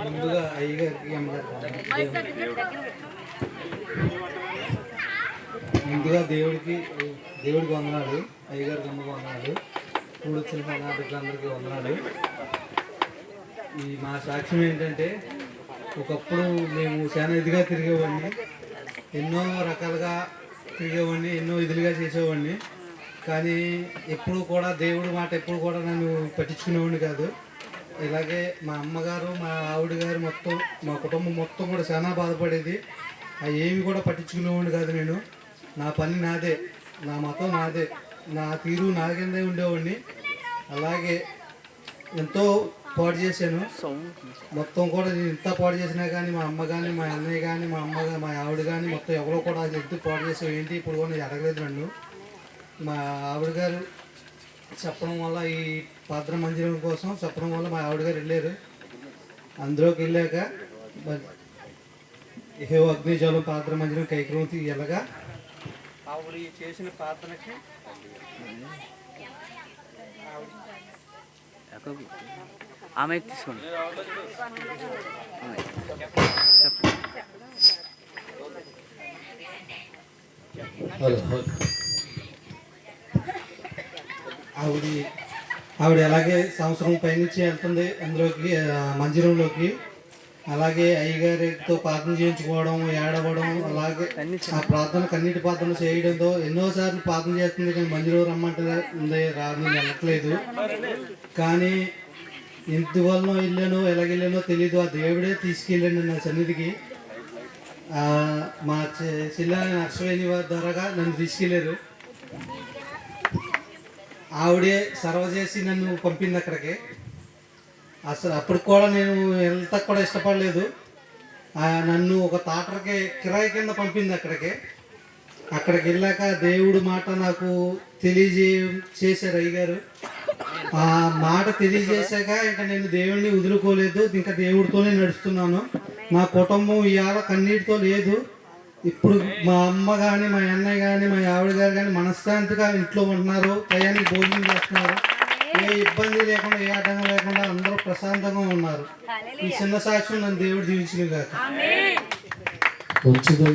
ముందుగా అయ్యగారికి ముందుగా దేవుడికి దేవుడికి వందనాడు అయ్యగారికి అమ్మకి వందనాలు చిన్న వచ్చిన కర్ణాటకులందరికీ వందనాడు ఈ మా సాక్ష్యం ఏంటంటే ఒకప్పుడు మేము చాలా ఇదిగా తిరిగేవాడిని ఎన్నో రకాలుగా తిరిగేవాడిని ఎన్నో ఇదిలుగా చేసేవాడిని. కానీ ఎప్పుడు కూడా దేవుడి మాట ఎప్పుడు కూడా నన్ను పట్టించుకునేవాడిని కాదు. ఇలాగే మా అమ్మగారు మా ఆవిడ గారు మొత్తం మా కుటుంబం మొత్తం కూడా చాలా బాధపడేది. అవి ఏమి కూడా పట్టించుకునేవాడిని కాదు నేను. నా పని నాదే. నా మతం నాదే. నా తీరు నా కిందే ఉండేవాడిని. అలాగే ఎంతో పాడు చేశాను. మొత్తం కూడా నేను ఇంత పాడు చేసినా కానీ మా అమ్మ కానీ మా అన్నయ్య కానీ మా అమ్మ మా ఆవిడ కానీ మొత్తం ఎవరో కూడా ఎంత ఎందుకు పాడు చేసావు ఏంటి? ఇప్పుడు కూడా నేను అడగలేదు నన్ను. మా ఆవిడ గారు చెప్పడం వల్ల ఈ పాత్ర మందిరం కోసం చెప్పడం వల్ల మా ఆవిడ గారు వెళ్ళారు. అందులోకి వెళ్ళాక మరి ఏ అగ్నిజలం పాత్ర మందిరం కైక్రమతి వెళ్ళగా ఆవిడ చేసిన పాత్రకి ఆమె తీసుకోండి. ఆమె. ఆవిడ ఆవిడ అలాగే సంవత్సరం పైనుంచి వెళ్తుంది అందులోకి మందిరంలోకి అలాగే అయ్యగారితో ప్రార్థన చేయించుకోవడం ఏడవడం అలాగే ఆ ప్రార్థన కన్నీటి ప్రార్థన చేయడంతో ఎన్నోసార్లు ప్రార్థన చేస్తుంది కానీ మందిరం రమ్మంటే ఉంది రాదు నేను వెళ్ళట్లేదు. కానీ ఎందువల్ల వెళ్ళానో ఎలాగెళ్ళానో తెలీదు ఆ దేవుడే తీసుకెళ్ళాను నా సన్నిధికి. మా చె- చెల్లె అక్షవేణి వారి నన్ను తీసుకెళ్ళారు. ఆవిడే సర్వ చేసి నన్ను పంపింది అక్కడికి. అసలు అప్పుడు కూడా నేను వెళ్తా కూడా ఇష్టపడలేదు. నన్ను ఒక తాటరకి కిరాయి కింద పంపింది అక్కడికి. అక్కడికి వెళ్ళాక దేవుడు మాట నాకు తెలియజే చేశారు అయ్యగారు. ఆ మాట తెలియజేశాక ఇంకా నేను దేవుడిని వదులుకోలేదు. ఇంకా దేవుడితోనే నడుస్తున్నాను. నా కుటుంబం ఇవాళ కన్నీటితో లేదు. ఇప్పుడు మా అమ్మ కానీ మా అన్నయ్య కానీ మా ఆవిడ గారు కానీ మనశ్శాంతిగా ఇంట్లో ఉంటున్నారు. టయానికి భోజనం చేస్తున్నారు. ఏ ఇబ్బంది లేకుండా ఏ ఆటంకం లేకుండా అందరూ ప్రశాంతంగా ఉన్నారు. ఈ చిన్న సాక్ష్యం నన్ను దేవుడు దీవించిన కాక వచ్చిందండి.